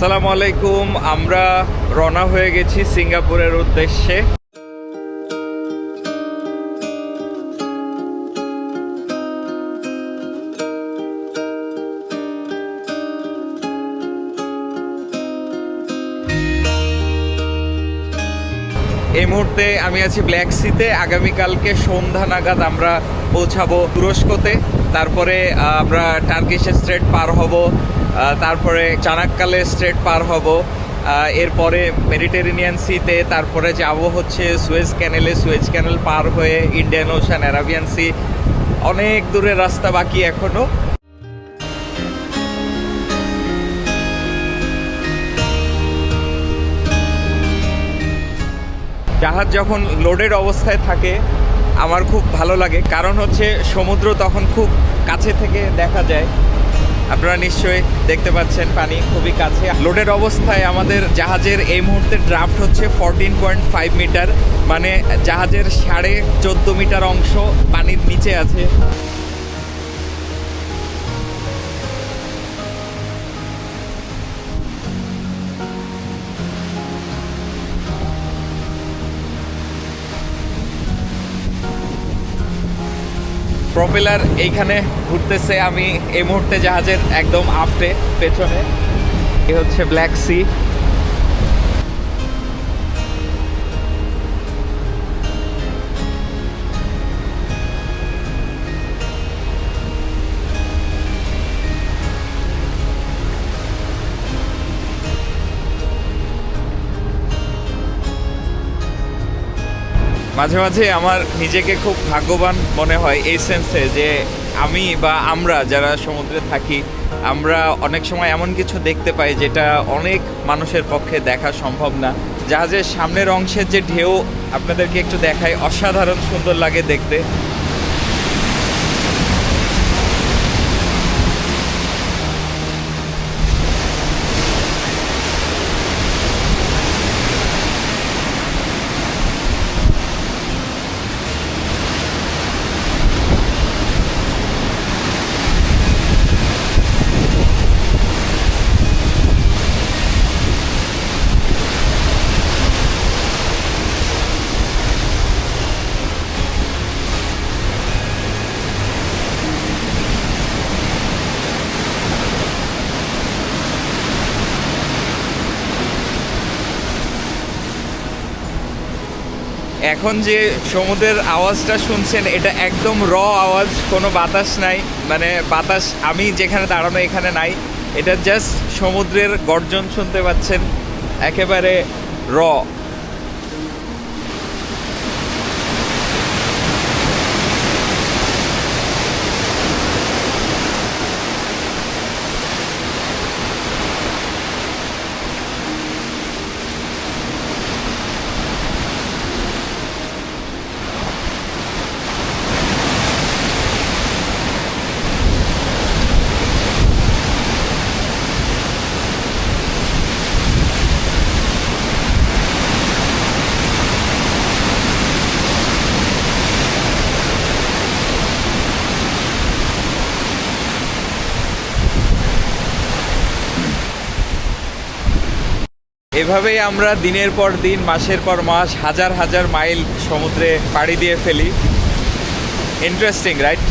আসসালামু আলাইকুম, আমরা রওনা হয়ে গেছি সিঙ্গাপুরের উদ্দেশ্যে। এই মুহূর্তে আমি আছি ব্ল্যাক সিতে আগামীকালকে সন্ধ্যা নাগাদ আমরা পৌঁছাবো তুরস্কতে। তারপরে আমরা টার্কিশ স্ট্রেট পার হব। তারপরে চানাক্কালে স্ট্রেট পার হব। এরপরে মেডিটেরেনিয়ান সিতে, তারপরে যাব হচ্ছে সুয়েজ ক্যানেলে, সুয়েজ ক্যানেল পার হয়ে ইন্ডিয়ান ওশান, অ্যারাবিয়ান সি। অনেক দূরের রাস্তা বাকি এখনও জাহাজ যখন লোডেড অবস্থায় থাকে, আমার খুব ভালো লাগে। কারণ হচ্ছে সমুদ্র তখন খুব কাছে থেকে দেখা যায়। আপনারা নিশ্চয়ই দেখতে পাচ্ছেন পানি খুবই কাছে। লোডের অবস্থায় আমাদের জাহাজের এই মুহূর্তে ড্রাফট হচ্ছে ফোরটিন পয়েন্ট ফাইভ মিটার মানে জাহাজের সাড়ে চোদ্দ মিটার অংশ পানির নিচে আছে। প্রপেলার এইখানে ঘুরতেছে আমি এই মুহূর্তে জাহাজের একদম আফটে পেছনে। এ হচ্ছে ব্ল্যাক সি মাঝে মাঝে আমার নিজেকে খুব ভাগ্যবান মনে হয় এই সেন্সে যে আমি বা আমরা যারা সমুদ্রে থাকি, আমরা অনেক সময় এমন কিছু দেখতে পাই যেটা অনেক মানুষের পক্ষে দেখা সম্ভব না। জাহাজের সামনের অংশের যে ঢেউ আপনাদেরকে একটু দেখায় অসাধারণ সুন্দর লাগে দেখতে। এখন যে সমুদ্রের আওয়াজটা শুনছেন, এটা একদম র আওয়াজ, কোনো বাতাস নাই। মানে বাতাস, আমি যেখানে দাঁড়ানো এখানে নাই। এটা জাস্ট সমুদ্রের গর্জন শুনতে পাচ্ছেন। একেবারে র। এভাবেই আমরা দিনের পর দিন, মাসের পর মাস হাজার হাজার মাইল সমুদ্রে পাড়ি দিয়ে ফেলি। Interesting right